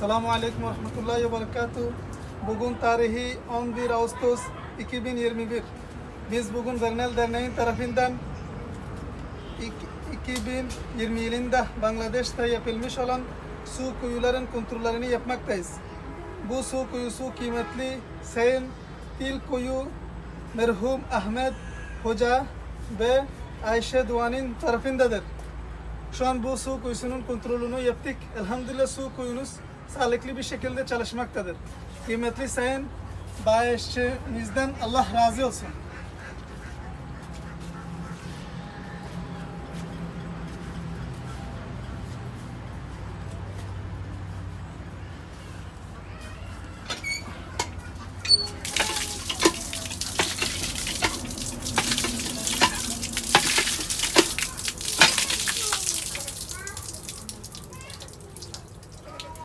Selamun Aleyküm ve Rahmetullahi ve. Bugün tarihi 11 Ağustos 2021. Biz bugün Bernal Derneği'nin tarafından ik- 2020 yılında Bangladeş'te yapılmış olan su kuyuların kontrollerini yapmaktayız. Bu su kuyusu kıymetli Sayın Til Kuyu merhum Ahmet Hoca ve Ayşe Duan'ın tarafındadır. Şu an bu su kuyusunun kontrolünü yaptık. Elhamdülillah su kuyunuz sağlıklı bir şekilde çalışmaktadır. Kıymetli Sayın Bayşemizden Allah razı olsun.